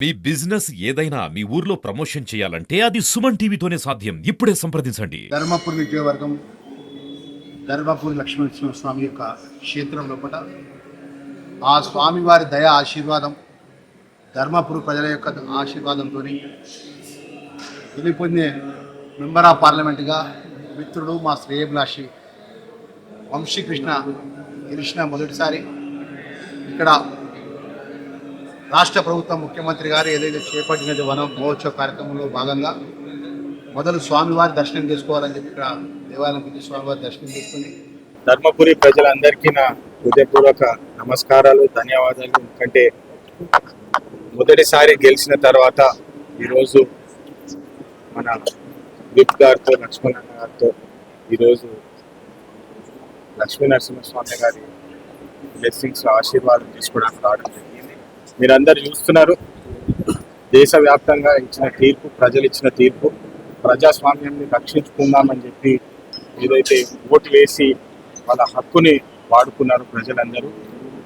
మీ business ఏదైనా మీ ఊర్లో promotion చేయాలంటే అది సుమన్ టీవీతోనే సాధ్యం. ఇప్పుడే సంప్రదించండి. ధర్మపురి విజయవర్గం ధర్మపూర్ లక్ష్మీనరసింహ స్వామి యొక్క క్షేత్రం లోపల ఆ స్వామివారి దయ ఆశీర్వాదం ధర్మపూర్ ప్రజల యొక్క ఆశీర్వాదంతో వెళ్ళిపోయిన మెంబర్ ఆఫ్ పార్లమెంట్గా మిత్రుడు మా శ్రేయభిలాషి వంశీకృష్ణ గెలిచిన మొదటిసారి ఇక్కడ రాష్ట్ర ప్రభుత్వం ముఖ్యమంత్రి గారు ఏదైతే చేపట్టినది వన మహోత్సవ కార్యక్రమంలో భాగంగా మొదలు స్వామివారి దర్శనం చేసుకోవాలని చెప్పి ఇక్కడ దేవాలయం నుంచి స్వామివారి దర్శనం చేసుకుని ధర్మపురి ప్రజలందరికీ నా హృదయపూర్వక నమస్కారాలు ధన్యవాదాలు. ఎందుకంటే మొదటిసారి గెలిచిన తర్వాత ఈరోజు మన విప్ గారితో లక్ష్మణ గారితో ఈరోజు లక్ష్మీ నరసింహస్వామి గారి బ్లెస్సింగ్స్ ఆశీర్వాదం తీసుకోవడానికి రావడం జరిగింది. మీరందరూ చూస్తున్నారు. దేశవ్యాప్తంగా ఇచ్చిన తీర్పు ప్రజలు ఇచ్చిన తీర్పు ప్రజాస్వామ్యాన్ని రక్షించుకుందామని చెప్పి ఏదైతే ఓటు వేసి వాళ్ళ హక్కుని వాడుకున్నారు ప్రజలందరూ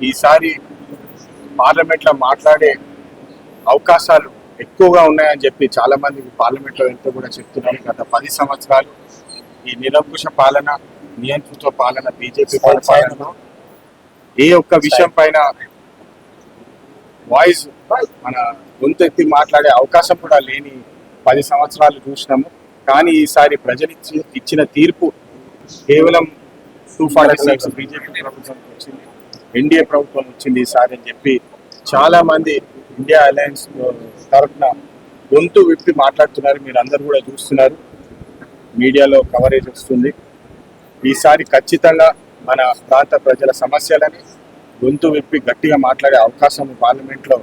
ఈసారి పార్లమెంట్లో మాట్లాడే అవకాశాలు ఎక్కువగా ఉన్నాయని చెప్పి చాలా మంది పార్లమెంట్లో ఎంతో కూడా చెప్తున్నారు. గత పది సంవత్సరాలు ఈ నిరంకుశ పాలన నియంత్రిత పాలన బీజేపీ పాలనలో ఏ ఒక్క విషయం పైన వాయిస్ మన గొంతెత్తి మాట్లాడే అవకాశం కూడా లేని పది సంవత్సరాలు చూసినాము. కానీ ఈసారి ప్రజలు ఇచ్చిన తీర్పు కేవలం టూ ఫార్టీ సీట్స్ బీజేపీ ప్రభుత్వం వచ్చింది. ఎన్డీఏ ప్రభుత్వం వచ్చింది ఈసారి అని చెప్పి చాలా మంది ఇండియా అలయన్స్ తరఫున గొంతు విప్పి మాట్లాడుతున్నారు. మీరు అందరు కూడా చూస్తున్నారు. మీడియాలో కవరేజ్ వస్తుంది. ఈసారి ఖచ్చితంగా మన ప్రాంత ప్రజల సమస్యలని గొంతు విప్పి గట్టిగా మాట్లాడే అవకాశం పార్లమెంట్లో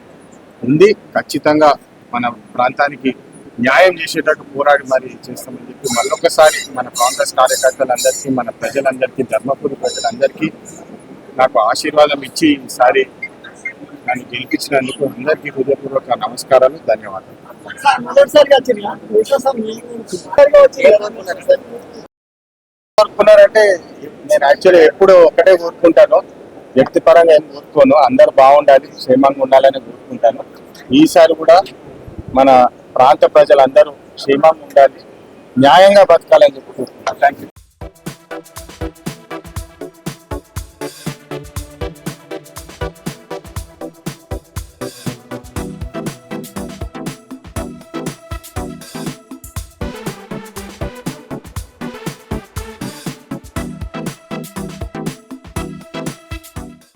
ఉంది. ఖచ్చితంగా మన ప్రాంతానికి న్యాయం చేసేటట్టు పోరాడి మరి చేస్తామని చెప్పి మళ్ళొకసారి మన కాంగ్రెస్ కార్యకర్తలందరికీ మన ప్రజలందరికీ ధర్మపురి ప్రజలందరికీ నాకు ఆశీర్వాదం ఇచ్చి ఈసారి నన్ను గెలిపించినందుకు అందరికీ హృదయపూర్వక నమస్కారాలు. ధన్యవాదాలు. కోరుకున్నారంటే నేను యాక్చువల్లీ ఎప్పుడు ఒకటే కోరుకుంటాను. వ్యక్తిపరంగా ఏం కోరుకోను అందరు బాగుండాలి క్షేమంగా ఉండాలని కోరుకుంటాను. ఈసారి కూడా మన ప్రాంత ప్రజలందరూ క్షేమంగా ఉండాలి న్యాయంగా బతకాలని చెప్పి కోరుకుంటాను థ్యాంక్ యూ